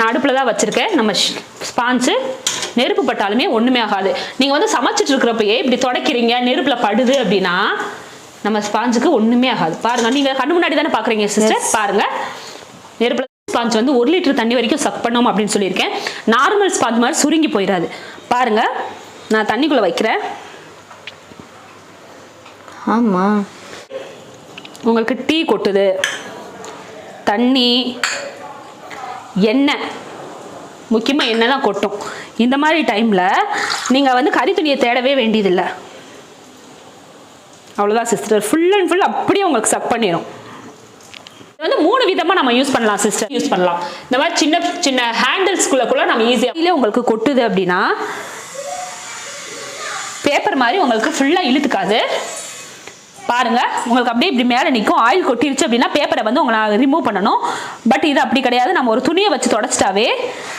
நான் அடுப்பில் தான் வச்சுருக்கேன். நம்ம ஸ்பாஞ்சு நெருப்பு பட்டாலுமே ஒன்றுமே ஆகாது. நீங்கள் வந்து சமைச்சிட்டு இருக்கிறப்பயே இப்படி துடைக்கிறீங்க நெருப்பில் படுது அப்படின்னா நம்ம ஸ்பாஞ்சுக்கு ஒன்றுமே ஆகாது. பாருங்கள் நீங்கள் கண்ணு முன்னாடி தானே பார்க்குறீங்க சிஸ்டர்? பாருங்கள் நெருப்பில் ஸ்பாஞ்ச் வந்து ஒரு லிட்டர் தண்ணி வரைக்கும் சக் பண்ணோம் அப்படின்னு சொல்லியிருக்கேன். நார்மல் ஸ்பாஞ்ச் மாதிரி சுருங்கி போயிடாது பாருங்கள் நான் தண்ணிக்குள்ளே வைக்கிறேன். ஆமாம் உங்களுக்கு டீ கொட்டுது. தண்ணி எண்ணெய். முக்கியமாக எண்ணெய் தான் கொட்டும். இந்த மாதிரி டைமில் நீங்கள் வந்து கறி துணியை தேடவே வேண்டியதில்லை. அவ்வளோதான் சிஸ்டர் ஃபுல் அண்ட் ஃபுல் அப்படியே உங்களுக்கு சக் பண்ணிடும் இது வந்து மூணு விதமாக நம்ம யூஸ் பண்ணலாம் சிஸ்டர் யூஸ் பண்ணலாம். இந்த மாதிரி சின்ன சின்ன ஹேண்டில்ஸ்குள்ளே கூட நம்ம ஈஸியாக இல்லை உங்களுக்கு கொட்டுது அப்படின்னா பேப்பர் மாதிரி உங்களுக்கு ஃபுல்லாக இழுத்துக்காது. பாருங்க உங்களுக்கு அப்படியே இப்படி மேலே நிற்கும் ஆயில் கொட்டிருச்சு அப்படின்னா பேப்பரை வந்து உங்களை ரிமூவ் பண்ணணும். பட் இது அப்படி கிடையாது. நம்ம ஒரு துணியை வச்சு தொடச்சிட்டாவே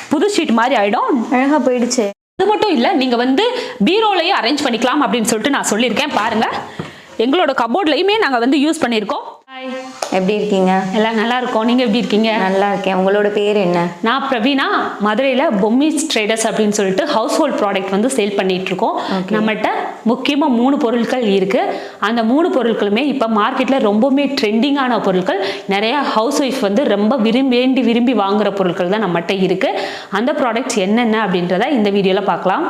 புது ஷீட் மாதிரி ஆயிடும். அழகா போயிடுச்சு. அது மட்டும் இல்லை நீங்கள் வந்து பீரோலையே அரேஞ்ச் பண்ணிக்கலாம் அப்படின்னு சொல்லிட்டு நான் சொல்லியிருக்கேன். பாருங்க எங்களோட கபோர்ட்லையுமே நாங்கள் வந்து யூஸ் பண்ணியிருக்கோம். ஹாய் எப்படி இருக்கீங்க? எல்லாம் நல்லா இருக்கோம். நீங்கள் எப்படி இருக்கீங்க? நல்லா இருக்கேன். உங்களோட பேர் என்ன? நான் பிரவீனா. மதுரையில் பொம்மிஸ் ட்ரேடர்ஸ் அப்படின்னு சொல்லிட்டு ஹவுஸ் ஹோல்ட் ப்ராடக்ட் வந்து சேல் பண்ணிட்டு இருக்கோம். நம்மகிட்ட முக்கியமாக மூணு பொருட்கள் இருக்கு. அந்த மூணு பொருட்களுமே இப்போ மார்க்கெட்டில் ரொம்பவுமே ட்ரெண்டிங்கான பொருட்கள். நிறைய ஹவுஸ் ஒய்ஃப் வந்து ரொம்ப விரும்பி வேண்டி விரும்பி வாங்குற பொருட்கள் தான் நம்மகிட்ட இருக்கு. அந்த ப்ராடக்ட்ஸ் என்னென்ன அப்படின்றத இந்த வீடியோவில் பார்க்கலாம்.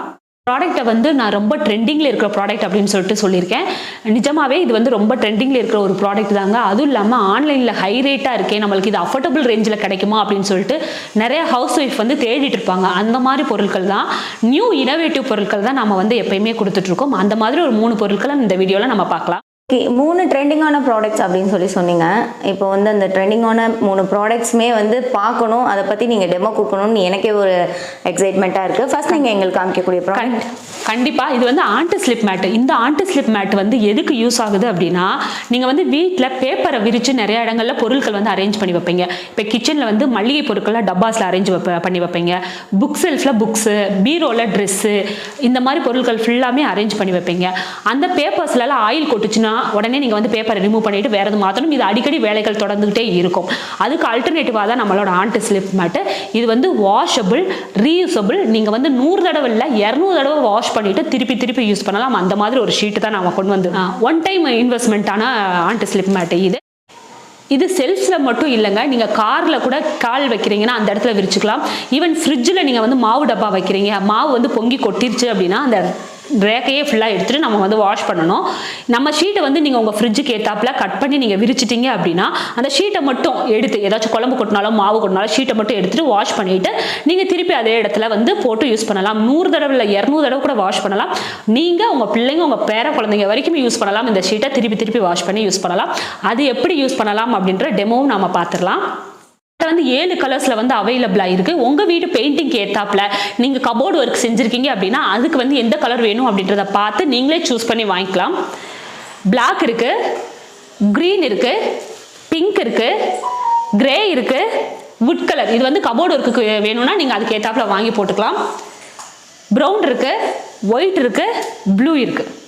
ப்ராடக்ட்டை வந்து நான் ரொம்ப ட்ரெண்டிங்கில் இருக்கிற ப்ராடக்ட் அப்படின்னு சொல்லிட்டு சொல்லியிருக்கேன். நிஜமாவே இது வந்து ரொம்ப ட்ரெண்டிங்கில் இருக்கிற ஒரு ப்ராடக்ட் தாங்க. அதுவும் இல்லாமல் ஆன்லைனில் ஹை ரேட்டாக இருக்கே நம்மளுக்கு இது அஃபோர்டபுள் ரேஞ்சில் கிடைக்குமா அப்படின்னு சொல்லிட்டு நிறைய ஹவுஸ் ஒய்ஃப் வந்து தேடிட்டு இருப்பாங்க. அந்த மாதிரி பொருட்கள் தான். நியூ இனோவேட்டிவ் பொருட்கள் தான் நம்ம வந்து எப்பயுமே கொடுத்துட்ருக்கோம் அந்த மாதிரி ஒரு மூணு பொருட்களை இந்த வீடியோவில் நம்ம பார்க்கலாம். ஓகே மூணு ட்ரெண்டிங்கான ப்ராடக்ட்ஸ் அப்படின்னு சொல்லி சொன்னீங்க. இப்போ வந்து அந்த ட்ரெண்டிங்கான மூணு ப்ராடக்ட்ஸுமே வந்து பார்க்கணும். அதை பற்றி நீங்கள் டெமோ கொடுக்கணும்னு எனக்கே ஒரு எக்ஸைட்மெண்ட்டாக இருக்குது ஃபர்ஸ்ட் நீங்கள் எங்களுக்கு காமிக்கக்கூடிய ப்ராடக்ட் கண்டிப்பாக இது வந்து ஆண்டி ஸ்லிப் மேட் இந்த ஆண்டி ஸ்லிப் மேட் வந்து எதுக்கு யூஸ் ஆகுது அப்படின்னா நீங்கள் வந்து வீட்டில் பேப்பரை விரித்து நிறைய இடங்களில் பொருட்கள் வந்து அரேஞ்ச் பண்ணி வைப்பீங்க. இப்போ கிச்சனில் வந்து மளிகை பொருட்கள்லாம் டப்பாஸில் அரேஞ்ச் வைப்ப பண்ணி வைப்பீங்க. புக் செல்ஃபில் புக்ஸு பீரோவில் ட்ரெஸ்ஸு இந்த மாதிரி பொருட்கள் ஃபுல்லாமே அரேஞ்ச் பண்ணி வைப்பீங்க. அந்த பேப்பர்ஸ்லலாம் ஆயில் கொட்டுச்சுன்னா உடனே நீங்கள் வந்து பேப்பரை ரிமூவ் பண்ணிட்டு வேறு எது மாற்றணும் இது அடிக்கடி வேலைகள் தொடர்ந்துகிட்டே இருக்கும். அதுக்கு ஆல்டர்னேட்டிவாக தான் நம்மளோட ஆண்டி ஸ்லிப் மேட்டு இது வந்து வாஷபிள் ரீயூசபிள் நீங்கள் வந்து நூறு தடவை இல்லை இரநூறு தடவை வாஷ் பண்ணிட்டு திருப்பி திருப்பி யூஸ் பண்ணலாம். அந்த மாதிரி ஒரு ஷீட்டு தான் நாம கொண்டு வந்து ஒன் டைம் இன்வெஸ்ட்மெண்ட்டான ஆண்டி ஸ்லிப் மேட்டு இது. இது செல்ஃப்ஸில் மட்டும் இல்லைங்க. நீங்கள் காரில் கூட கால் வைக்கிறீங்கன்னா அந்த இடத்துல விரிச்சுக்கலாம். ஈவன் ஃப்ரிட்ஜில் நீங்கள் வந்து மாவு டப்பா வைக்கிறீங்க. மாவு வந்து பொங்கி கொட்டிருச்சு அப்படின்னா அந்த ரேக்கையே ஃபுல்லாக எடுத்துகிட்டு நம்ம வந்து வாஷ் பண்ணணும். நம்ம ஷீட்டை வந்து நீங்கள் உங்கள் ஃப்ரிட்ஜுக்கு ஏற்றாப்பில் கட் பண்ணி நீங்கள் விரிச்சிட்டிங்க அப்படின்னா அந்த ஷீட்டை மட்டும் எடுத்து ஏதாச்சும் குழம்பு கொட்டினாலும் மாவு கொட்டினாலும் ஷீட்டை மட்டும் எடுத்துட்டு வாஷ் பண்ணிவிட்டு நீங்கள் திருப்பி அதே இடத்துல வந்து போட்டு யூஸ் பண்ணலாம். நூறு தடவை இல்லை இரநூறு தடவை கூட வாஷ் பண்ணலாம். நீங்கள் உங்கள் பிள்ளைங்க உங்கள் பேர குழந்தைங்க வரைக்கும் யூஸ் பண்ணலாம். இந்த ஷீட்டை திருப்பி திருப்பி வாஷ் பண்ணி யூஸ் பண்ணலாம். அது எப்படி யூஸ் பண்ணலாம் அப்படின்ற டெமோவும் நம்ம பார்த்துடலாம் வந்து ஏழு கலர்ஸில் வந்து அவைலபிளாக இருக்குது உங்கள் வீடு பெயிண்டிங்க்கு ஏத்தாப்புல நீங்கள் கபோர்டு ஒர்க் செஞ்சுருக்கீங்க அப்படின்னா அதுக்கு வந்து எந்த கலர் வேணும் அப்படின்றத பார்த்து நீங்களே சூஸ் பண்ணி வாங்கிக்கலாம். பிளாக் இருக்குது க்ரீன் இருக்குது பிங்க் இருக்குது கிரே இருக்குது வுட் கலர் இது வந்து கபோர்டு ஒர்க்குக்கு வேணும்னா நீங்கள் அதுக்கு ஏத்தாப்புல வாங்கி போட்டுக்கலாம். ப்ரௌன் இருக்குது ஒயிட் இருக்குது ப்ளூ இருக்குது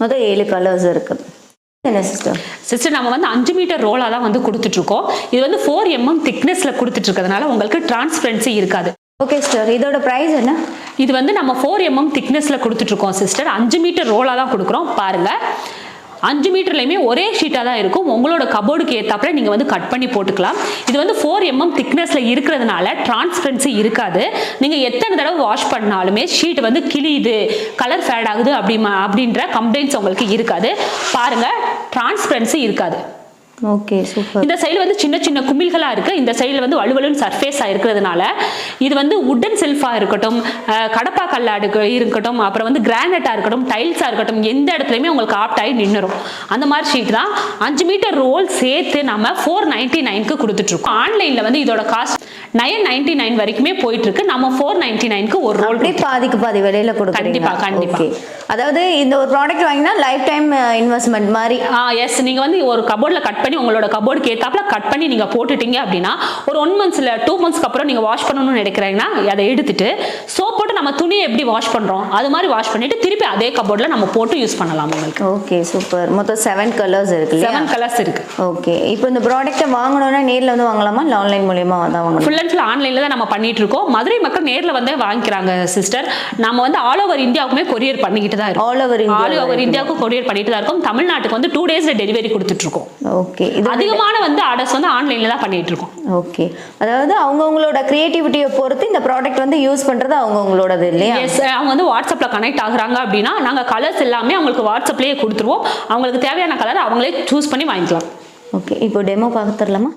மொத்தம் ஏழு கலர்ஸ் இருக்குது என்ன சிஸ்டர் சிஸ்டர் நம்ம வந்து அஞ்சு மீட்டர் ரோலாக தான் வந்து கொடுத்துட்ருக்கோம் இது வந்து ஃபோர் எம்எம் திக்னஸில் கொடுத்துட்ருக்கிறதுனால உங்களுக்கு டிரான்ஸ்பரன்சி இருக்காது. ஓகே சிஸ்டர் இதோட ப்ரைஸ் என்ன? இது வந்து நம்ம ஃபோர் எம்எம் திக்னஸில் கொடுத்துட்ருக்கோம் சிஸ்டர் அஞ்சு மீட்டர் ரோலாக தான் கொடுக்குறோம். பாருங்கள் அஞ்சு மீட்டர்லையுமே ஒரே ஷீட்டாக தான் இருக்கும். உங்களோட கபோர்டுக்கு ஏற்றாப்புல நீங்கள் வந்து கட் பண்ணி போட்டுக்கலாம். இது வந்து ஃபோர் எம்எம் திக்னஸில் இருக்கிறதுனால டிரான்ஸ்பரன்சி இருக்காது. நீங்கள் எத்தனை தடவை வாஷ் பண்ணாலுமே ஷீட் வந்து கிழியுது கலர் ஃபேட் ஆகுது அப்படி அப்படின்ற கம்ப்ளைண்ட்ஸ் உங்களுக்கு இருக்காது. பாருங்கள் டிரான்ஸ்பரன்சி இருக்காது. ஓகே சூப்பர் இந்த சைடு வந்து சின்ன சின்ன குமிழ்களா இருக்கு. இந்த சைடுல வந்து வலுவலுன்னு சர்ஃபேஸா இருக்கிறதுனால இது வந்து உட்டன் செல்ஃபா இருக்கட்டும் கடப்பா கல்லா இருக்கு- இருக்கட்டும் அப்புறம் வந்து கிரானைட்டா இருக்கட்டும் டைல்ஸா இருக்கட்டும் எந்த இடத்துலயுமே உங்களுக்கு ஆப்ட் ஆகி நின்னுரும். அந்த மாதிரி ஷீட் தான். அஞ்சு மீட்டர் ரோல் சேர்த்து நம்ம ஃபோர் நைன்டி நைனுக்கு கொடுத்துட்டு இருக்கோம் ஆன்லைன்ல வந்து இதோட காஸ்ட் நைன் நைன்டி நைன் வரைக்குமே போயிட்டு இருக்கு நம்ம ஃபோர் நைன்டி நைனுக்கு ஒரு ரோல் பாதிக்கு பாதி விலையில கொடுக்குறீங்க கண்டிப்பா, கண்டிப்பா. ஓகே அதாவது இந்த ஒரு ப்ராடக்ட் வாங்கினா லைஃப் டைம் இன்வெஸ்ட்மெண்ட் மாதிரி. எஸ் நீங்க வந்து ஒரு கபோர்ட்ல கட் பண்ணி உங்களோட கபோர்டுக்கு ஏத்தாப்புல கட் பண்ணி நீங்க போட்டுட்டீங்க அப்படின்னா ஒரு ஒன் மந்த்ஸ்ல டூ மந்த்ஸ்க்கு அப்புறம் நீங்க வாஷ் பண்ணணும்னு நினைக்கிறீங்கன்னா அதை எடுத்துட்டு சோப் போட்டு நம்ம துணியை எப்படி வாஷ் பண்றோம் அது மாதிரி வாஷ் பண்ணிட்டு திருப்பி அதே கபோர்ட்ல நம்ம போட்டு யூஸ் பண்ணலாம் உங்களுக்கு. ஓகே சூப்பர் மொத்தம் செவன் கலர்ஸ் இருக்கு செவன் கலர்ஸ் இருக்கு. ஓகே இப்போ இந்த ப்ராடக்ட்டை வாங்கணும்னா நேர்ல வந்து வாங்கலாமா? இல்லை ஆன்லைன் மூலியமா தான் வாங்கணும்? ஃபுல் அண்ட் ஃபுல் ஆன்லைனில் தான் நம்ம பண்ணிட்டு இருக்கோம். மதுரை மக்கள் நேரில் வந்தே வாங்கிக்கிறாங்க சிஸ்டர் நம்ம வந்து ஆல் ஓவர் இந்தியாவுக்குமே கொரியர் பண்ணிக்கிட்டு தான் இருக்கோம். ஆல் ஓவர் ஆல் ஓவர் இந்தியாவுக்கு கொரியர் பண்ணிட்டு தான் இருக்கோம். தமிழ்நாட்டுக்கு வந்து டூ டேஸ்ல டெலிவரி கொடுத்துட்டு இருக்கோம். ஓகே இது அதிகமான வந்து ஆர்டர்ஸ் வந்து ஆன்லைன்ல தான் பண்ணிட்டு இருக்கோம். ஓகே அதாவது அவங்கவுங்களோட கிரியேட்டிவிட்டியை பொறுத்து இந்த ப்ராடக்ட் வந்து யூஸ் பண்றது அவங்கவுங்களோடது இல்லையா? எஸ் அவங்க வந்து வாட்ஸ்அப்ல கனெக்ட் ஆகுறாங்க அப்படின்னா நாங்க கலர்ஸ் எல்லாமே அவங்களுக்கு வாட்ஸ்அப்லயே கொடுத்துருவோம். அவங்களுக்கு தேவையான கலர் அவங்களே சூஸ் பண்ணி வாங்கிக்கலாம். ஓகே இப்போ டெமோ பார்த்துடலாமா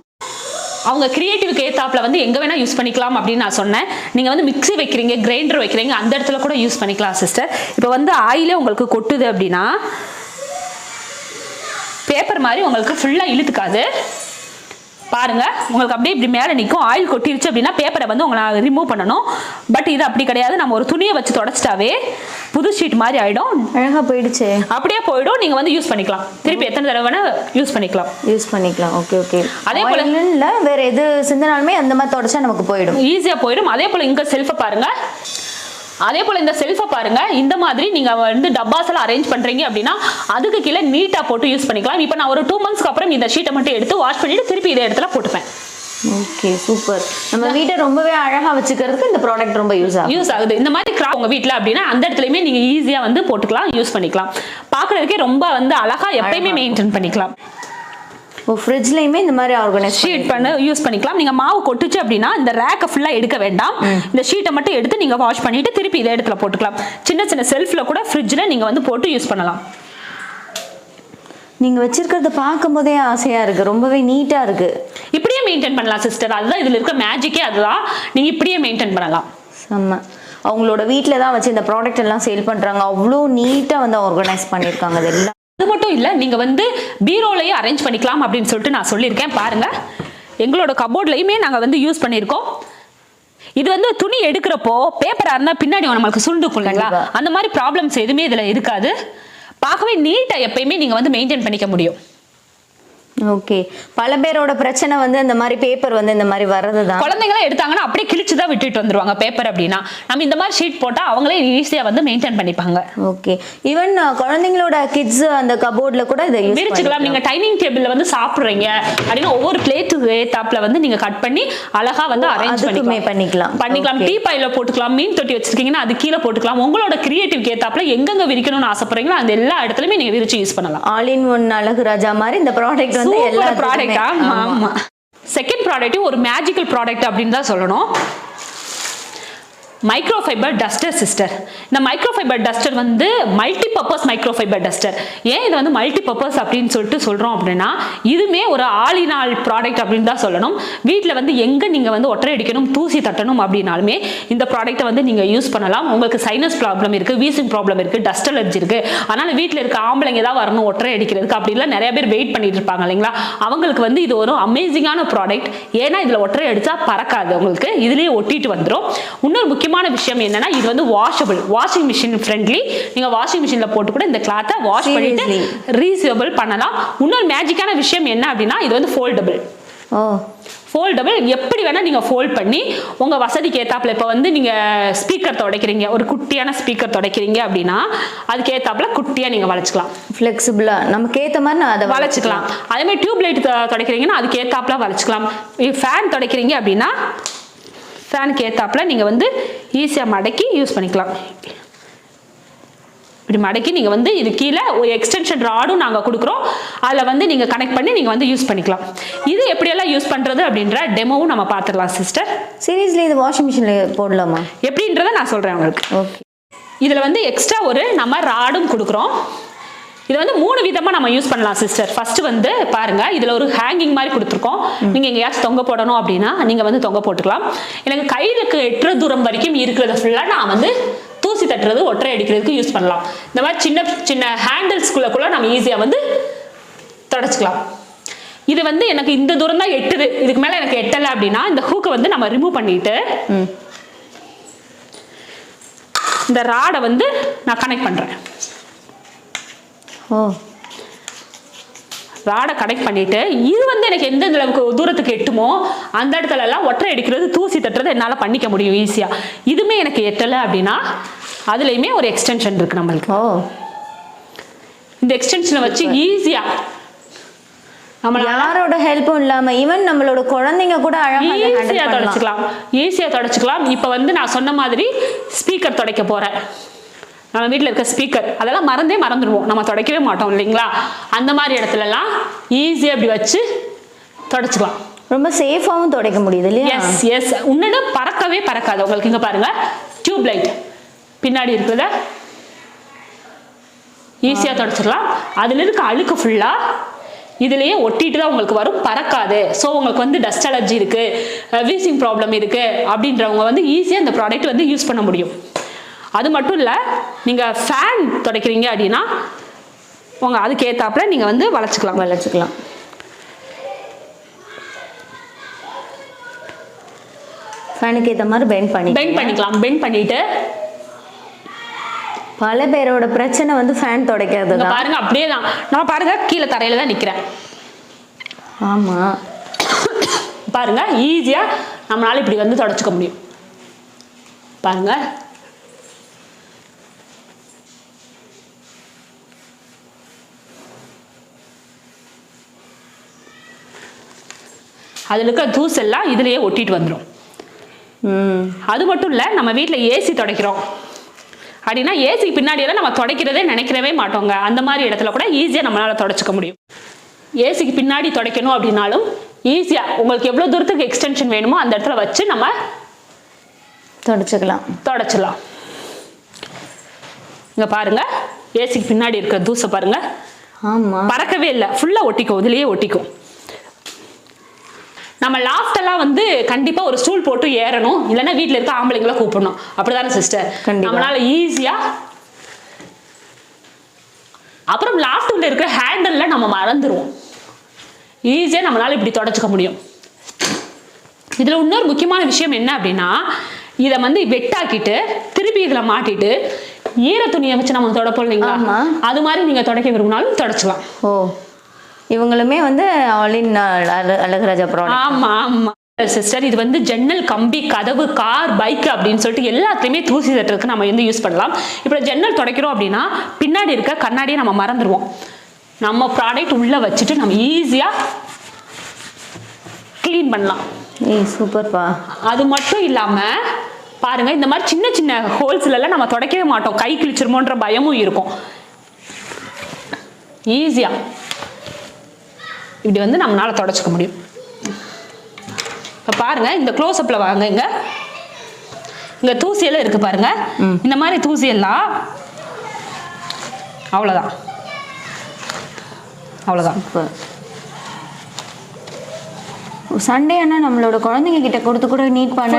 அவங்க கிரியேட்டிவ்க்கு ஏத்தாப்புல வந்து எங்க வேணா யூஸ் பண்ணிக்கலாம் அப்படின்னு நான் சொன்னேன். நீங்க வந்து மிக்ஸி வைக்கிறீங்க கிரைண்டர் வைக்கிறீங்க அந்த இடத்துல கூட யூஸ் பண்ணிக்கலாம் சிஸ்டர் இப்போ வந்து ஆயிலே உங்களுக்கு கொட்டுது அப்படின்னா பேப்பர் மாதிரி உங்களுக்கு ஃபுல்லா இழுத்துக்காது. பாருங்க உங்களுக்கு அப்படியே இப்படி மேலே நிற்கும் ஆயில் கொட்டிருச்சு அப்படின்னா பேப்பரை வந்து உங்களை ரிமூவ் பண்ணணும். பட் இது அப்படி கிடையாது. நம்ம ஒரு துணியை வச்சு தொடச்சிட்டாவே புது ஷீட் மாதிரி ஆயிடும். அழகா போயிடுச்சு. அப்படியே போயிடும். நீங்க வந்து யூஸ் பண்ணிக்கலாம். திருப்பி எத்தனை தடவை வேணா யூஸ் பண்ணிக்கலாம். யூஸ் பண்ணிக்கலாம். ஓகே ஓகே அதே போல- இல்ல வேற எது சிந்தினாலுமே அந்த மாதிரி தொடச்சா நமக்கு போயிடும். ஈஸியா போயிடும். அதே போல இங்க செல்ஃபை பாருங்க. அதே போல இந்த செல்ஃபை பாருங்க இந்த மாதிரி நீங்க வந்து டப்பாஸ் எல்லாம் அரேஞ்ச் பண்றீங்க அப்படின்னா அதுக்கு கீழே நீட்டா போட்டு யூஸ் பண்ணிக்கலாம். இப்போ நான் ஒரு டூ மந்த்ஸ்க்கு அப்புறம் இந்த ஷீட்டை மட்டும் எடுத்து வாஷ் பண்ணிட்டு திருப்பி இதே இடத்துல போட்டுப்பேன். ஓகே சூப்பர் நம்ம வீட்டை ரொம்பவே அழகா வச்சுக்கிறதுக்கு இந்த ப்ராடக்ட் ரொம்ப யூஸ் ஆகும் யூஸ் ஆகுது. இந்த மாதிரி கிரா உங்க வீட்ல அப்படின்னா அந்த இடத்துலயுமே நீங்க ஈஸியா வந்து போட்டுக்கலாம் யூஸ் பண்ணிக்கலாம். பார்க்கறதுக்கே ரொம்ப வந்து அழகா எப்பயுமே மெயின்டைன் பண்ணிக்கலாம். ஃப்ரிட்ஜ்லயுமே இந்த மாதிரி ஆர்கனைஸ் ஷீட் பண்ண யூஸ் பண்ணிக்கலாம். நீங்க மாவு கொட்டுச்சு அப்படின்னா இந்த ரேக்கை ஃபுல்லா எடுக்க வேண்டாம். இந்த ஷீட்டை மட்டும் எடுத்து நீங்க வாஷ் பண்ணிட்டு திருப்பி இதே இடத்துல போட்டுக்கலாம். சின்ன சின்ன செல்ஃப்ல கூட ஃப்ரிட்ஜில் நீங்க வந்து போட்டு யூஸ் பண்ணலாம். நீங்க வச்சிருக்கிறத பார்க்கும்போதே ஆசையா இருக்கு. ரொம்பவே நீட்டா இருக்கு. இப்படியே மெயின்டைன் பண்ணலாம் சிஸ்டர் அதுதான் இதுல இருக்க மேஜிக்கே அதுதான். நீங்க இப்படியே மெயின்டைன் பண்ணலாம். செம்ம. அவங்களோட வீட்டில் தான் வச்சு இந்த ப்ராடக்ட் எல்லாம் சேல் பண்றாங்க. அவ்வளோ நீட்டாக வந்து ஆர்கனைஸ் பண்ணியிருக்காங்க அது எல்லாம் அது மட்டும் இல்ல நீங்க வந்து பீரோலயே அரேஞ்ச் பண்ணிக்கலாம் அப்படின்னு சொல்லிட்டு நான் சொல்லியிருக்கேன். பாருங்க. எங்களோட கபோர்ட்லயுமே நாங்க வந்து யூஸ் பண்ணியிருக்கோம். இது வந்து துணி எடுக்கிறப்போ பேப்பரா இருந்தா பின்னாடி நம்மளுக்கு சுருண்டுக்கும் இல்லைங்களா. அந்த மாதிரி ப்ராப்ளம்ஸ் எதுவுமே இதுல இருக்காது. பார்க்கவே நீட்டா எப்பயுமே நீங்க வந்து மெயின்டைன் பண்ணிக்க முடியும். ஓகே பல பேரோட பிரச்சனை வந்து இந்த மாதிரி பேப்பர் வந்து இந்த மாதிரி வர்றது தான் குழந்தைங்களாம் எடுத்தாங்கன்னா அப்படியே கிழிச்சு தான் விட்டுட்டு வந்துருவாங்க பேப்பர் அப்படின்னா. நம்ம இந்த மாதிரி ஷீட் போட்டா அவங்களே ஈஸியா வந்து மெயின்டைன் பண்ணிப்பாங்க. ஓகே ஈவன் குழந்தைங்களோட கிட்ஸ் அந்த கபோர்ட்ல கூட இதை விரிச்சுக்கலாம் நீங்க டைனிங் டேபிள்ல வந்து சாப்பிடுறீங்க அப்படின்னா ஒவ்வொரு பிளேட்டுக்கு ஏத்தாப்புல வந்து நீங்க கட் பண்ணி அழகா வந்து அரேஞ்ச் அதுக்குமே பண்ணிக்கலாம். பண்ணிக்கலாம். டீ பாயில போட்டுக்கலாம். மீன் தொட்டி வச்சிருக்கீங்கன்னா அது கீழே போட்டுக்கலாம். உங்களோட கிரியேட்டிவ் ஏத்தாப்புல எங்கெங்க விரிக்கணும்னு ஆசைப்படுறீங்களோ அந்த எல்லா இடத்துலயுமே நீங்க விரிச்சு யூஸ் பண்ணலாம். ஆல் இன் ஒன் அழகு ராஜா மாதிரி இந்த ப்ராடக்ட் வந்து எல்லா சூப்பர் ப்ராடக்ட் ஆமா ஆமா. செகண்ட் ப்ராடக்ட் ஒரு மேஜிக்கல் ப்ராடக்ட் அப்படின்னு தான் சொல்லணும். மைக்ரோஃபைபர் டஸ்டர் சிஸ்டர் இந்த மைக்ரோஃபைபர் டஸ்டர் வந்து மல்டி பர்பஸ் மைக்ரோஃபைபர் டஸ்டர் ஏன் இது வந்து மல்டி பர்பஸ் அப்படின்னு சொல்லிட்டு சொல்கிறோம் அப்படின்னா இதுவுமே ஒரு ஆளினால் ப்ராடக்ட் அப்படின்னு தான் சொல்லணும். வீட்டில் வந்து எங்கே நீங்கள் வந்து ஒற்றை அடிக்கணும் தூசி தட்டணும் அப்படின்னாலுமே இந்த ப்ராடக்ட்டை வந்து நீங்கள் யூஸ் பண்ணலாம். உங்களுக்கு சைனஸ் ப்ராப்ளம் இருக்குது வீசிங் ப்ராப்ளம் இருக்குது டஸ்ட் அலர்ஜி இருக்குது அதனால் வீட்டில் இருக்க ஆம்பளைங்க தான் வரணும் ஒற்றை அடிக்கிறதுக்கு அப்படிலாம் நிறைய பேர் வெயிட் பண்ணிட்டு இருப்பாங்க இல்லைங்களா? அவங்களுக்கு வந்து இது ஒரு அமேசிங்கான ப்ராடக்ட் ஏன்னா இதில் ஒற்றை அடித்தா பறக்காது உங்களுக்கு. இதுலேயே ஒட்டிட்டு வந்துடும் இன்னொரு முக்கியமான விஷயம் என்னன்னா இது வந்து வாஷபிள் வாஷிங் மிஷின் ஃப்ரெண்ட்லி நீங்கள் வாஷிங் மிஷினில் போட்டு கூட இந்த கிளாத்தை வாஷ் பண்ணிட்டு? ரீசேபிள் பண்ணலாம். இன்னொரு மேஜிக்கான விஷயம் என்ன அப்படின்னா இது வந்து ஃபோல்டபிள் ஓ. ஃபோல்டபிள் எப்படி வேணால் நீங்கள் ஃபோல்ட் பண்ணி உங்கள் வசதிக்கு ஏத்தாப்புல இப்போ வந்து நீங்கள் ஸ்பீக்கர் துடைக்கிறீங்க ஒரு குட்டியான ஸ்பீக்கர் துடைக்கிறீங்க அப்படின்னா அதுக்கு ஏத்தாப்புல குட்டியாக நீங்கள் வளைச்சிக்கலாம். ஃப்ளெக்சிபிளா நமக்கு ஏத்த மாதிரி நான் அதை வளைச்சிக்கலாம். அதே மாதிரி டியூப் லைட் துடைக்கிறீங்கன்னா அதுக்கு ஏத்தாப்புல வளைச்சிக்கலாம். ஃபேன் துடைக்கிறீங்க அப்படின்னா ஃபேனுக்கு ஏத்தாப்புல நீங்கள் வந்து ஈஸியாக மடக்கி யூஸ் பண்ணிக்கலாம். இப்படி மடக்கி நீங்கள் வந்து இது கீழே ஒரு எக்ஸ்டென்ஷன் ராடும் நாங்கள் கொடுக்குறோம். அதில் வந்து நீங்கள் கனெக்ட் பண்ணி நீங்கள் வந்து யூஸ் பண்ணிக்கலாம். இது எப்படியெல்லாம் யூஸ் பண்ணுறது அப்படின்ற டெமோவும் நம்ம பார்த்துடலாம் சிஸ்டர் சீரியஸ்லி இது வாஷிங் மிஷின்ல போடலாமா? எப்படின்றத நான் சொல்கிறேன் உங்களுக்கு. ஓகே இதில் வந்து எக்ஸ்ட்ரா ஒரு நம்ம ராடும் கொடுக்குறோம். இது வந்து மூணு விதமா நம்ம யூஸ் பண்ணலாம் சிஸ்டர் ஃபர்ஸ்ட் வந்து பாருங்க இதுல ஒரு ஹேங்கிங் மாதிரி கொடுத்துருக்கோம். நீங்க எங்கேயாச்சும் தொங்க போடணும் அப்படின்னா நீங்க வந்து தொங்க போட்டுக்கலாம். எனக்கு கையிலுக்கு எட்டுற தூரம் வரைக்கும் இருக்கிறத ஃபுல்லா நான் வந்து தூசி தட்டுறது ஒற்றை அடிக்கிறதுக்கு யூஸ் பண்ணலாம். இந்த மாதிரி சின்ன சின்ன ஹேண்டில்ஸ்குள்ள கூட நம்ம ஈஸியா வந்து தொடச்சிக்கலாம். இது வந்து எனக்கு இந்த தூரம் தான் எட்டுது. இதுக்கு மேல எனக்கு எட்டலை அப்படின்னா இந்த ஹூக்கை வந்து நம்ம ரிமூவ் பண்ணிட்டு இந்த ராடை வந்து நான் கனெக்ட் பண்றேன். ஓ. ராடை கனெக்ட் பண்ணிட்டு இது வந்து எனக்கு எந்த அளவுக்கு தூரத்துக்கு எட்டுமோ அந்த இடத்துல எல்லாம் ஒற்றை அடிக்கிறது தூசி தட்டுறது என்னால் பண்ணிக்க முடியும் ஈஸியாக இதுவுமே எனக்கு எட்டலை அப்படின்னா அதுலேயுமே ஒரு எக்ஸ்டென்ஷன் இருக்கு நம்மளுக்கு. ஓ. இந்த எக்ஸ்டென்ஷனை வச்சு ஈஸியாக நம்மளால யாரோட ஹெல்ப்பும் இல்லாம ஈவன் நம்மளோட குழந்தைங்க கூட அழகா அதை handle ஈஸியாக தொடச்சிக்கலாம். ஈஸியாக தொடச்சிக்கலாம். இப்போ வந்து நான் சொன்ன மாதிரி ஸ்பீக்கர் துடைக்க போகிறேன் நம்ம வீட்டில் இருக்க ஸ்பீக்கர் அதெல்லாம் மறந்தே மறந்துடுவோம். நம்ம துடைக்கவே மாட்டோம் இல்லைங்களா? அந்த மாதிரி இடத்துலலாம் ஈஸியாக இப்படி வச்சு தொடச்சிக்கலாம். ரொம்ப சேஃபாவும் துடைக்க முடியுது இல்லையா? எஸ் எஸ் உன்னோட பறக்கவே பறக்காது. உங்களுக்கு இங்கே பாருங்க டியூப் லைட் பின்னாடி இருக்கிறத ஈஸியாக தொடச்சிடலாம். அதில் இருக்க அழுக்கு ஃபுல்லாக இதுலயே ஒட்டிட்டு தான் உங்களுக்கு வரும் பறக்காது. ஸோ உங்களுக்கு வந்து டஸ்ட் அலர்ஜி இருக்கு வீசிங் ப்ராப்ளம் இருக்கு அப்படின்றவங்க வந்து ஈஸியாக இந்த ப்ராடக்ட் வந்து யூஸ் பண்ண முடியும். அது மட்டும் இல்லை நீங்கள் ஃபேன் துடைக்கிறீங்க அப்படின்னா உங்கள் அதுக்கு ஏற்றாப்புல நீங்கள் வந்து வளைச்சிக்கலாம் வளர்ச்சிக்கலாம். ஃபேனுக்கு ஏற்ற மாதிரி பெண்ட் பண்ணி பெண்ட் பண்ணிக்கலாம் பெண்ட் பண்ணிட்டு. பல பேரோட பிரச்சனை வந்து ஃபேன் துடைக்கிறது பாருங்க அப்படியே தான் நான் பாருங்க கீழே தரையில தான் நிக்கிறேன். ஆமா. பாருங்க ஈஸியா நம்மளால இப்படி வந்து தொடச்சுக்க முடியும். பாருங்க. அதுல இருக்க தூசெல்லாம் இதுலயே ஒட்டிட்டு வந்துடும் அது மட்டும் இல்லை நம்ம வீட்டில் ஏசி துடைக்கிறோம். அப்படின்னா ஏசிக்கு பின்னாடியெல்லாம் நம்ம துடைக்கிறதே நினைக்கிறவே மாட்டோங்க. அந்த மாதிரி இடத்துல கூட ஈஸியாக நம்மளால் துடைச்சிக்க முடியும். ஏசிக்கு பின்னாடி துடைக்கணும் அப்படின்னாலும் ஈஸியாக உங்களுக்கு எவ்வளோ தூரத்துக்கு எக்ஸ்டென்ஷன் வேணுமோ அந்த இடத்துல வச்சு நம்ம துடைச்சிக்கலாம். தொடச்சிடலாம். இங்கே பாருங்க ஏசிக்கு பின்னாடி இருக்கிற தூசை பாருங்க. ஆமா. பறக்கவே இல்லை. ஃபுல்லாக ஒட்டிக்கும். இதுலேயே ஒட்டிக்கும். நம்ம லாஃப்ட் எல்லாம் வந்து கண்டிப்பா ஒரு ஸ்டூல் போட்டு ஏறணும். இல்லைன்னா வீட்ல இருக்க ஆம்பளைங்கள கூப்பிடணும். அப்படிதானே சிஸ்டர். நம்மளால ஈஸியா அப்புறம் லாஃப்ட் உள்ள இருக்கிற ஹேண்டில்ல நம்ம மறந்துருவோம். ஈஸியா நம்மளால இப்படி தொடச்சுக்க முடியும். இதுல இன்னொரு முக்கியமான விஷயம் என்ன அப்படின்னா இதை வந்து வெட்டாக்கிட்டு திருப்பி இதுல மாட்டிட்டு ஈர துணியை வச்சு நம்ம தொடப்போம் இல்லைங்களா. அது மாதிரி நீங்க தொடக்க விரும்பினாலும் தொடச்சுக்கலாம். ஓ. இவங்களுமே வந்து all in Azhagaraja product. Sister இது வந்து ஜன்னல் கம்பி கதவு கார் பைக் அப்படின்னு சொல்லிட்டு எல்லாத்துலயுமே தூசி தட்டுறதுக்கு நம்ம வந்து யூஸ் பண்ணலாம். இப்போ ஜன்னல் துடைக்கிறோம் அப்படின்னா பின்னாடி இருக்க கண்ணாடியை நம்ம மறந்துடுவோம் நம்ம ப்ராடக்ட் உள்ள வச்சுட்டு நம்ம ஈஸியா க்ளீன் பண்ணலாம். சூப்பர்ப்பா அது மட்டும் இல்லாம பாருங்க இந்த மாதிரி சின்ன சின்ன ஹோல்ஸ்ல எல்லாம் நம்ம துடைக்கவே மாட்டோம். கை கிழிச்சிருமோன்ற பயமும் இருக்கும். ஈஸியா இப்படி வந்து நம்மளால தொடச்சிக்க முடியும். இப்போ பாருங்க இந்த க்ளோஸ்அப்ல வாங்க இங்க. இங்க தூசியெல்லாம் இருக்கு பாருங்க. இந்த மாதிரி தூசியெல்லாம் அவ்வளோதான் அவ்வளோதான் சூப்பர். சண்டே ஆனால் நம்மளோட குழந்தைங்க கிட்ட கொடுத்து கூட நீட் பண்ண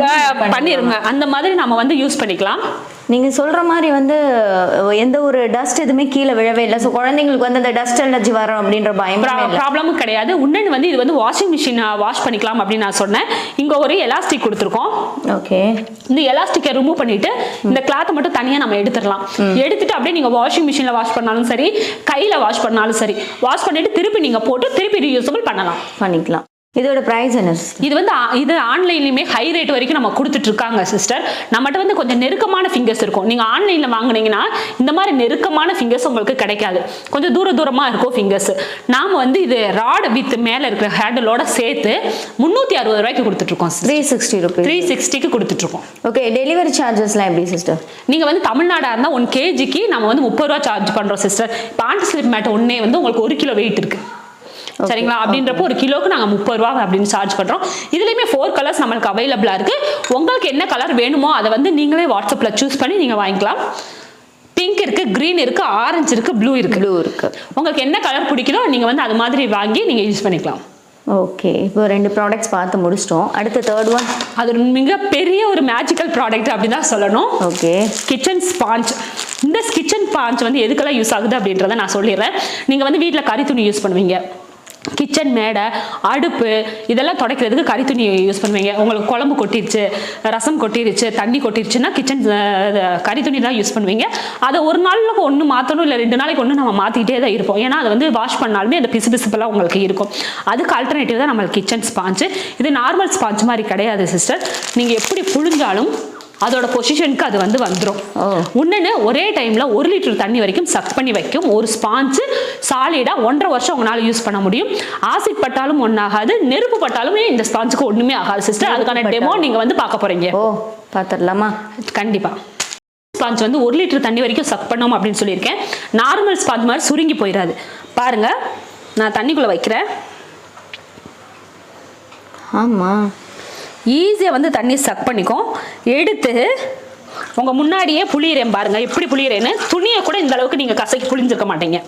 பண்ணிருங்க. அந்த மாதிரி நம்ம வந்து யூஸ் பண்ணிக்கலாம். நீங்க சொல்ற மாதிரி வந்து எந்த ஒரு டஸ்ட் எதுவுமே கீழே விழவே இல்லை. ஸோ குழந்தைங்களுக்கு வந்து அந்த டஸ்ட் அலர்ஜி வரும் அப்படின்ற பயமே ப்ராப்ளமும் கிடையாது. உன்னன்னு வந்து இது வந்து வாஷிங் மிஷின் வாஷ் பண்ணிக்கலாம் அப்படின்னு நான் சொன்னேன். இங்க ஒரு எலாஸ்டிக் கொடுத்துருக்கோம். ஓகே இந்த எலாஸ்டிக்கை ரிமூவ் பண்ணிட்டு இந்த கிளாத்தை மட்டும் தனியா நம்ம எடுத்துடலாம். எடுத்துட்டு அப்படியே நீங்க வாஷிங் மிஷின்ல வாஷ் பண்ணாலும் சரி கையில வாஷ் பண்ணாலும் சரி வாஷ் பண்ணிட்டு திருப்பி நீங்க போட்டு திருப்பி ரீயூசபிள் பண்ணலாம். பண்ணிக்கலாம். இதோட ப்ரைஸ் என்ன இது வந்து இது ஆன்லைன்லயுமே ஹை ரேட் வரைக்கும் நம்ம கொடுத்துட்டு இருக்காங்க சிஸ்டர் நம்மகிட்ட வந்து கொஞ்சம் நெருக்கமான ஃபிங்கர்ஸ் இருக்கும். நீங்க ஆன்லைன்ல வாங்குனீங்கன்னா இந்த மாதிரி நெருக்கமான ஃபிங்கர்ஸ் உங்களுக்கு கிடைக்காது. கொஞ்சம் தூர தூரமா இருக்கும் ஃபிங்கர்ஸ் நாம வந்து இது ராட் வித் மேல இருக்கிற ஹேண்டலோட சேர்த்து முந்நூத்தி அறுபது ரூபாய்க்கு கொடுத்துட்டு இருக்கோம் த்ரீ சிக்ஸ்டி ருபீஸ் த்ரீ சிக்ஸ்டிக்கு கொடுத்துட்டு இருக்கோம் ஓகே டெலிவரி சார்ஜஸ்லாம் எப்படி சிஸ்டர் நீங்க வந்து தமிழ்நாடா இருந்தா ஒன் கேஜிக்கு நம்ம வந்து முப்பது ரூபா சார்ஜ் பண்றோம் சிஸ்டர் பாண்ட் ஸ்லிப் மேட் ஒன்னே வந்து உங்களுக்கு ஒரு கிலோ வெயிட் இருக்கு. சரிங்களா? அப்படின்றப்போ ஒரு கிலோக்கு நாங்க முப்பது ரூபா அப்படின்னு சார்ஜ் பண்றோம். இதுலயுமே ஃபோர் கலர்ஸ் நம்மளுக்கு அவைலபிளா இருக்கு. உங்களுக்கு என்ன கலர் வேணுமோ அதை வந்து நீங்களே வாட்ஸ்அப்ல சூஸ் பண்ணி நீங்க வாங்கிக்கலாம். பிங்க் இருக்கு green இருக்கு ஆரஞ்சு இருக்கு ப்ளூ இருக்கு. ப்ளூ இருக்கு. உங்களுக்கு என்ன கலர் பிடிக்குதோ நீங்க வந்து அது மாதிரி வாங்கி நீங்க யூஸ் பண்ணிக்கலாம். ஓகே இப்போ ரெண்டு ப்ராடக்ட்ஸ் பார்த்து முடிச்சிட்டோம். அடுத்து தேர்ட் ஒன் அது ஒரு மிகப்பெரிய ஒரு மேஜிக்கல் ப்ராடக்ட் அப்படின்னு தான் சொல்லணும். ஓகே கிச்சன் ஸ்பாஞ்ச் இந்த கிச்சன் ஸ்பாஞ்ச் வந்து எதுக்கெல்லாம் யூஸ் ஆகுது அப்படின்றத நான் சொல்லிடுறேன். நீங்கள் வந்து வீட்டில் கறி துணி யூஸ் பண்ணுவீங்க. கிச்சன் மேடை அடுப்பு இதெல்லாம் துடைக்கிறதுக்கு கறி துணி யூஸ் பண்ணுவீங்க. உங்களுக்கு குழம்பு கொட்டிருச்சு ரசம் கொட்டிருச்சு தண்ணி கொட்டிருச்சுன்னா கிச்சன் கறி துணி தான் யூஸ் பண்ணுவீங்க. அதை ஒரு நாளுக்கு ஒன்று மாற்றணும் இல்லை ரெண்டு நாளைக்கு ஒன்று நம்ம மாற்றிக்கிட்டே தான் இருப்போம். ஏன்னா அதை வந்து வாஷ் பண்ணாலுமே அந்த பிசு பிசுப்பெல்லாம் உங்களுக்கு இருக்கும். அதுக்கு ஆல்டர்னேட்டிவ் தான் நம்மளுக்கு கிச்சன் ஸ்பாஞ்சு இது நார்மல் ஸ்பாஞ்ச் மாதிரி கிடையாது சிஸ்டர் நீங்கள் எப்படி புழிஞ்சாலும் அதோட பொசிஷனுக்கு அது வந்து வந்துடும். ஒன்றுன்னு ஒரே டைமில் ஒரு லிட்டர் தண்ணி வரைக்கும் சக் பண்ணி வைக்கும். ஒரு ஸ்பாஞ்சு சாலிடாக ஒன்றரை வருஷம் உங்களால் யூஸ் பண்ண முடியும். ஆசிட் பட்டாலும் ஒன்றாகாது நெருப்பு பட்டாலுமே இந்த ஸ்பாஞ்சுக்கு ஒன்றுமே ஆகாது சிஸ்டர் அதுக்கான டெமோ நீங்கள் வந்து பார்க்க போகிறீங்க ஓ பார்த்துடலாமா? கண்டிப்பா. ஸ்பாஞ்ச் வந்து ஒரு லிட்டர் தண்ணி வரைக்கும் சக் பண்ணோம் அப்படின்னு சொல்லியிருக்கேன். நார்மல் ஸ்பாஞ்ச் மாதிரி சுருங்கி போயிடாது பாருங்க நான் தண்ணிக்குள்ளே வைக்கிறேன். ஆமாம் ஈஸியாக வந்து தண்ணி சக் பண்ணிக்கும். எடுத்து உங்கள் முன்னாடியே புளியிறேன் பாருங்கள் எப்படி புளியிறேன்னு. துணியை கூட இந்த அளவுக்கு நீங்கள் கசக்கி புளிஞ்சிருக்க மாட்டீங்க.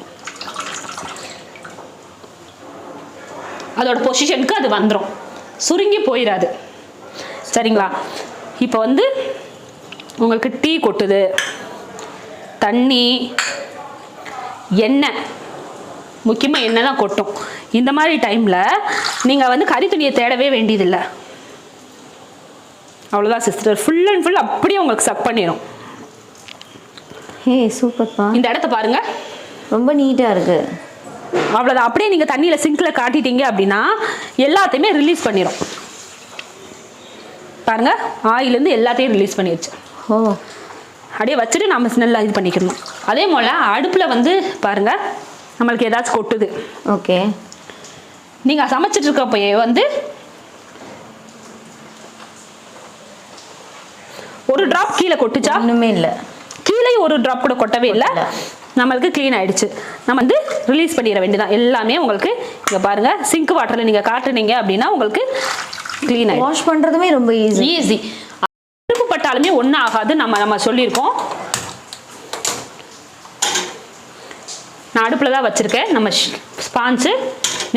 அதோட பொசிஷனுக்கு அது வந்துடும் சுருங்கி போயிடாது சரிங்களா? இப்போ வந்து உங்களுக்கு டீ கொட்டுது. தண்ணி எண்ணெய். முக்கியமாக எண்ணெய் தான் கொட்டும். இந்த மாதிரி டைமில் நீங்கள் வந்து கறி துணியை தேடவே வேண்டியதில்லை. அவ்வளோதான் சிஸ்டர் ஃபுல் அண்ட் ஃபுல் அப்படியே உங்களுக்கு சக் பண்ணிடும் ஹே சூப்பர்ப்பா. இந்த இடத்த பாருங்க. ரொம்ப நீட்டாக இருக்கு. அவ்வளோதான் அப்படியே நீங்கள் தண்ணியில் சிங்கில் காட்டிட்டீங்க அப்படின்னா எல்லாத்தையுமே ரிலீஸ் பண்ணிடும் பாருங்க ஆயிலேருந்து எல்லாத்தையும் ரிலீஸ் பண்ணிடுச்சு ஓ. அப்படியே வச்சுட்டு நம்ம நல்லா இது பண்ணிக்கணும் அதே போல் அடுப்பில் வந்து பாருங்க நம்மளுக்கு ஏதாச்சும் கொட்டுது. ஓகே. நீங்கள் சமைச்சிட்டு இருக்கப்பயே வந்து ஒரு டிராப் கீழே கொட்டுச்சா? ஒன்றுமே இல்லை. கீழே ஒரு டிராப் கூட கொட்டவே இல்லை. நம்மளுக்கு க்ளீன் ஆயிடுச்சு. நம்ம வந்து ரிலீஸ் பண்ணிட வேண்டியதான் எல்லாமே உங்களுக்கு இங்கே பாருங்க சிங்க் வாட்டரில் நீங்கள் காட்டுனீங்க அப்படின்னா உங்களுக்கு க்ளீன் ஆயிடும். வாஷ் பண்ணுறதுமே ரொம்ப ஈஸி ஈஸி நெருப்பு பட்டாலுமே ஒன்றும் ஆகாது. நம்ம நம்ம சொல்லியிருக்கோம். நான் அடுப்பில் தான் வச்சுருக்கேன். நம்ம ஸ்பான்ஸு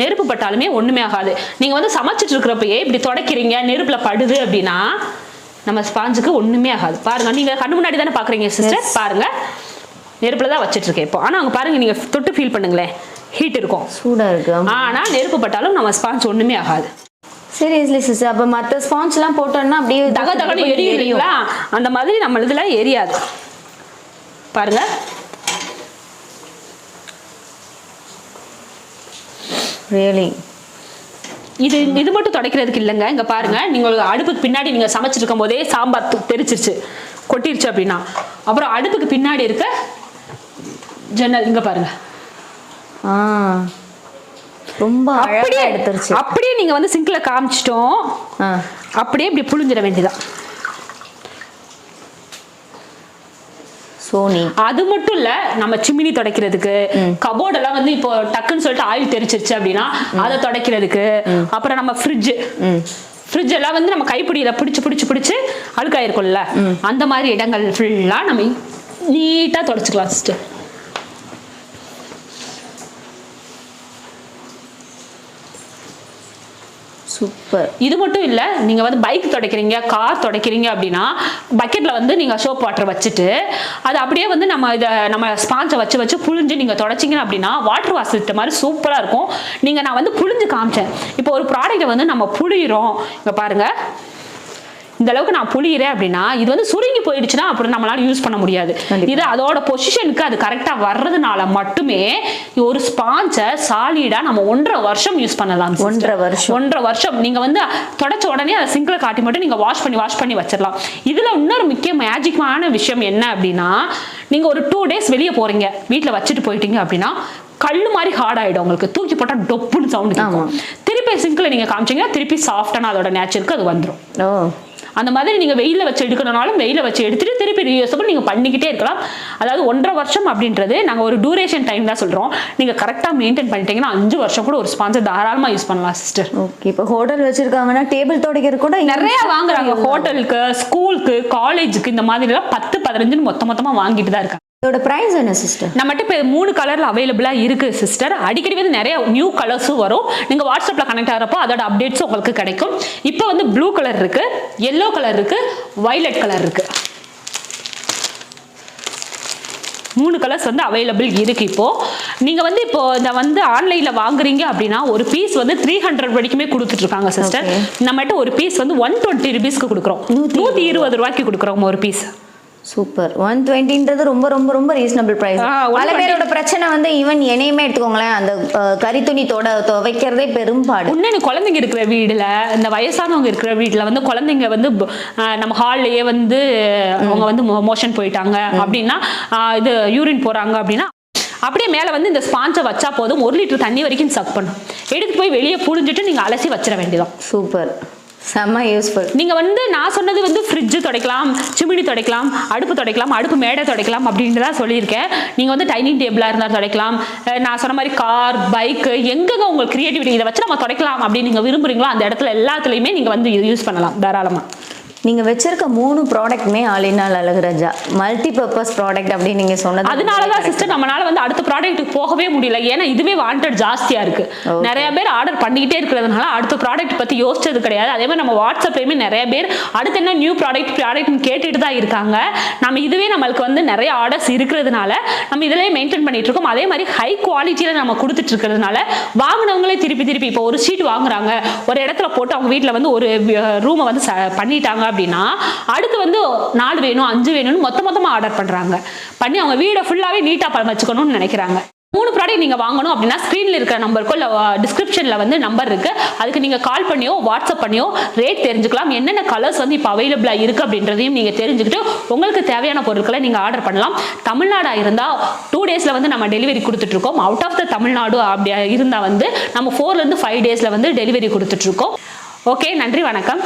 நெருப்பு பட்டாலுமே ஒன்றுமே ஆகாது. நீங்கள் வந்து சமைச்சிட்டு இருக்கிறப்பயே இப்படி துடைக்கிறீங்க நெருப்பில் படுது அப்படின்னா நம்ம ஸ்பாஞ்சுக்கு ஒன்றுமே ஆகாது. பாருங்க நீங்கள் கண்ணு முன்னாடி தானே பார்க்குறீங்க சிஸ்டர் பாருங்க. நெருப்பில் தான் வச்சிட்டு இருக்கேன் இப்போ. ஆனால் அங்கே பாருங்க நீங்கள் தொட்டு ஃபீல் பண்ணுங்களேன். ஹீட் இருக்கும். சூடாக இருக்கு ஆனால் நெருப்பு பட்டாலும் நம்ம ஸ்பாஞ்ச் ஒன்றுமே ஆகாது. சீரியஸ்லி சிஸ்டர் அப்போ மற்ற ஸ்பான்ச்லாம் போட்டோம்னா அப்படியே தக தகன்னு எரியும் இல்லைங்களா? அந்த மாதிரி நம்ம இதுல எரியாது. பாருங்க. ரியலி இது இது மட்டும் துடைக்கிறதுக்கு இல்லைங்க. இங்க பாருங்க நீங்க ஒரு அடுப்புக்கு பின்னாடி நீங்க சமைச்சிட்டு இருக்கும் போதே சாம்பார் தெரிச்சிருச்சு. கொட்டிருச்சு அப்படின்னா. அப்புறம் அடுப்புக்கு பின்னாடி இருக்க ஜன்னல் இங்க பாருங்க. ரொம்ப அப்படியே எடுத்துருச்சு. அப்படியே நீங்க வந்து சிங்க்ல காமிச்சிட்டோம். அப்படியே இப்படி புழிஞ்சிட வேண்டியதான் சோனி. அது மட்டும் இல்ல நம்ம சிமினி துடைக்கிறதுக்கு கபோர்ட் எல்லாம் வந்து இப்போ டக்குன்னு சொல்லிட்டு ஆயில் தெரிச்சிருச்சு அப்படின்னா அதை துடைக்கிறதுக்கு அப்புறம் நம்ம ஃப்ரிட்ஜ் ஃப்ரிட்ஜ் எல்லாம் வந்து நம்ம கைப்பிடியில பிடிச்சு பிடிச்சு பிடிச்சு அழுக்காயிருக்கும்ல. அந்த மாதிரி இடங்கள் ஃபுல்லா நம்ம நீட்டா தொடச்சிக்கலாம் சிஸ்டர் சூப்பர் இது மட்டும் இல்லை நீங்கள் வந்து பைக் துடைக்கிறீங்க கார் துடைக்கிறீங்க அப்படின்னா பக்கெட்டில் வந்து நீங்கள் சோப் வாட்டர் வச்சுட்டு அது அப்படியே வந்து நம்ம இதை நம்ம ஸ்பாஞ்சை வச்சு வச்சு புழிஞ்சு நீங்கள் தொடச்சிங்க அப்படின்னா வாட்டர் வாஷ் சிஸ்டம் மாதிரி சூப்பராக இருக்கும். நீங்கள் நான் வந்து புழிஞ்சு காமிச்சேன். இப்போ ஒரு ப்ராடக்ட்டை வந்து நம்ம புழியிறோம். இங்கே பாருங்கள் இந்த அளவுக்கு நான் புளியிறேன் அப்படின்னா இது வந்து சுருங்கி போயிடுச்சுன்னா அப்புறம் நம்மளால யூஸ் பண்ண முடியாது. இது அதோட பொசிஷனுக்கு அது கரெக்டாக வர்றதுனால மட்டுமே ஒரு ஸ்பாஞ்சை சாலிடா நம்ம ஒன்றரை வருஷம் யூஸ் பண்ணலாம். ஒன்றரை வருஷம். ஒன்றரை வருஷம். நீங்க வந்து தொடச்ச உடனே அதை சிங்கில் காட்டி மட்டும் நீங்க வாஷ் பண்ணி வாஷ் பண்ணி வச்சிடலாம். இதுல இன்னொரு முக்கிய மேஜிக்கான விஷயம் என்ன அப்படின்னா நீங்க ஒரு டூ டேஸ் வெளியே போறீங்க. வீட்ல வச்சுட்டு போயிட்டீங்க அப்படின்னா கல்லு மாதிரி ஹார்ட் ஆயிடும் உங்களுக்கு. தூக்கி போட்டா டொப்புன்னு சவுண்ட் திருப்பி சிங்கில் நீங்க காமிச்சீங்கன்னா திருப்பி சாஃப்டான அதோட நேச்சருக்கு அது வந்துடும் அந்த மாதிரி நீங்க வெயில வச்சு எடுக்கணும்னாலும் வெயில வச்சு எடுத்துட்டு திருப்பி ரீயூசபிள் நீங்க பண்ணிக்கிட்டே இருக்கலாம். அதாவது ஒன்றரை வருஷம் அப்படின்றது நாங்க ஒரு டூரேஷன் டைம் தான் சொல்றோம். நீங்க கரெக்டா மெயின்டைன் பண்ணிட்டீங்கன்னா அஞ்சு வருஷம் கூட ஒரு ஸ்பான்சர் தாராளமா யூஸ் பண்ணலாம் சிஸ்டர் ஓகே இப்போ ஹோட்டல் வச்சிருக்காங்கன்னா டேபிள் துடைக்கிறது கூட நிறைய வாங்குறாங்க. ஹோட்டலுக்கு ஸ்கூலுக்கு காலேஜுக்கு இந்த மாதிரி எல்லாம் பத்து பதினஞ்சுன்னு மொத்த மொத்தமா வாங்கிட்டு தான் இருக்காங்க. இதோட ப்ரைஸ் என்ன சிஸ்டர் நம்மகிட்ட இப்போ மூணு கலர்ல அவைலபிளா இருக்கு சிஸ்டர் அடிக்கடி வந்து நிறைய நியூ கலர்ஸும் வரும். நீங்க வாட்ஸ்அப்ல கனெக்ட் ஆகிறப்போ அதோட அப்டேட்ஸ் உங்களுக்கு கிடைக்கும். இப்போ வந்து ப்ளூ கலர் இருக்கு எல்லோ கலர் இருக்கு வயலட் கலர் இருக்கு. மூணு கலர்ஸ் வந்து அவைலபிள் இருக்கு இப்போ. நீங்க வந்து இப்போ இந்த வந்து ஆன்லைன்ல வாங்குறீங்க அப்படின்னா ஒரு பீஸ் வந்து த்ரீ ஹண்ட்ரட் வரைக்குமே கொடுத்துட்டு இருக்காங்க சிஸ்டர். நம்மகிட்ட ஒரு பீஸ் வந்து ஒன் டுவெண்ட்டி ருபீஸ்க்கு கொடுக்குறோம். நூத்தி இருபது. ரூபாய்க்கு கொடுக்குறோம் ஒரு பீஸ் சூப்பர் ஒன் டுவெண்ட்டின்றது ரொம்ப ரொம்ப ரொம்ப ரீசனபிள் ப்ரைஸ் பல 120 பேரோட பிரச்சனை வந்து ஈவன் என்னையுமே எடுத்துக்கோங்களேன் அந்த அஹ், கரித்துணி தொட துவைக்கிறதே பெரும்பாடு. இன்னொன்று குழந்தைங்க இருக்கிற வீடுல இந்த வயசானவங்க இருக்கிற வீட்டில் வந்து குழந்தைங்க வந்து நம்ம ஹால்லையே வந்து அவங்க வந்து மோஷன் போயிட்டாங்க அப்படின்னா இது யூரின் போறாங்க அப்படின்னா அப்படியே மேலே வந்து இந்த ஸ்பாஞ்சை வச்சா போதும் ஒரு லிட்டர் தண்ணி வரைக்கும் சக் பண்ணும். எடுத்து போய் வெளியே புழிஞ்சிட்டு நீங்கள் அலசி வச்சிட வேண்டியதான் சூப்பர் செம்ம யூஸ்ஃபுல் நீங்கள் வந்து நான் சொன்னது வந்து ஃப்ரிட்ஜு துடைக்கலாம் சிமிடி துடைக்கலாம் அடுப்பு துடைக்கலாம் அடுப்பு மேடை துடைக்கலாம் அப்படின்றதா சொல்லியிருக்கேன். நீங்கள் வந்து டைனிங் டேபிளாக இருந்தால் துடைக்கலாம். நான் சொன்ன மாதிரி கார் பைக்கு எங்கெங்க உங்களுக்கு கிரியேட்டிவிட்டி இதை வச்சு நம்ம துடைக்கலாம் அப்படின்னு நீங்கள் விரும்புறீங்களோ அந்த இடத்துல எல்லாத்துலேயுமே நீங்கள் வந்து யூஸ் பண்ணலாம் தாராளமாக நீங்க வச்சிருக்க மூணு ப்ராடக்ட்டுமே ஆலினால் அழகுராஜா. மல்டி பர்பஸ் ப்ராடக்ட் அப்படின்னு நீங்க சொன்னது அதனாலதான் சிஸ்டர் நம்மளால வந்து அடுத்த ப்ராடக்ட்டுக்கு போகவே முடியல. ஏன்னா இதுவே வாண்டட் ஜாஸ்தியா இருக்கு. Okay. நிறைய பேர் ஆர்டர் பண்ணிக்கிட்டே இருக்கிறதுனால அடுத்த ப்ராடக்ட் பத்தி யோசிச்சது கிடையாது. அதே மாதிரி நம்ம வாட்ஸ்அப்லயுமே நிறைய பேர் அடுத்து என்ன நியூ ப்ராடக்ட் ப்ராடக்ட்னு கேட்டுட்டு தான் இருக்காங்க. நம்ம இதுவே நம்மளுக்கு வந்து நிறைய ஆர்டர்ஸ் இருக்கிறதுனால நம்ம இதிலே மெயின்டைன் பண்ணிட்டு இருக்கோம். அதே மாதிரி ஹை குவாலிட்டியில நம்ம கொடுத்துட்டு இருக்கிறதுனால வாங்கினவங்களே திருப்பி திருப்பி இப்போ ஒரு ஷீட் வாங்குறாங்க. ஒரு இடத்துல போட்டு அவங்க வீட்டில் வந்து ஒரு ரூமை வந்து பண்ணிட்டாங்க அப்படின்னா அடுத்து வந்து நாலு வேணும் அஞ்சு வேணும்னு மொத்த மொத்தமாக ஆர்டர் பண்ணுறாங்க பண்ணி அவங்க வீடை ஃபுல்லாகவே நீட்டாக வச்சுக்கணும்னு நினைக்கிறாங்க. மூணு ப்ராடக்ட் நீங்கள் வாங்கணும் அப்படின்னா ஸ்க்ரீனில் இருக்கிற நம்பருக்கோ இல்லை டிஸ்கிரிப்ஷனில் வந்து நம்பர் இருக்குது அதுக்கு நீங்கள் கால் பண்ணியோ வாட்ஸ்அப் பண்ணியோ ரேட் தெரிஞ்சுக்கலாம். என்னென்ன கலர்ஸ் வந்து இப்போ அவைலபிளாக இருக்குது அப்படின்றதையும் நீங்கள் தெரிஞ்சுக்கிட்டு உங்களுக்கு தேவையான பொருட்களை நீங்கள் ஆர்டர் பண்ணலாம். தமிழ்நாடாக இருந்தால் டூ டேஸில் வந்து நம்ம டெலிவரி கொடுத்துட்ருக்கோம் அவுட் ஆஃப் த தமிழ்நாடு அப்படி இருந்தால் வந்து நம்ம ஃபோர்லேருந்து ஃபைவ் டேஸில் வந்து டெலிவரி கொடுத்துட்ருக்கோம் ஓகே நன்றி வணக்கம்.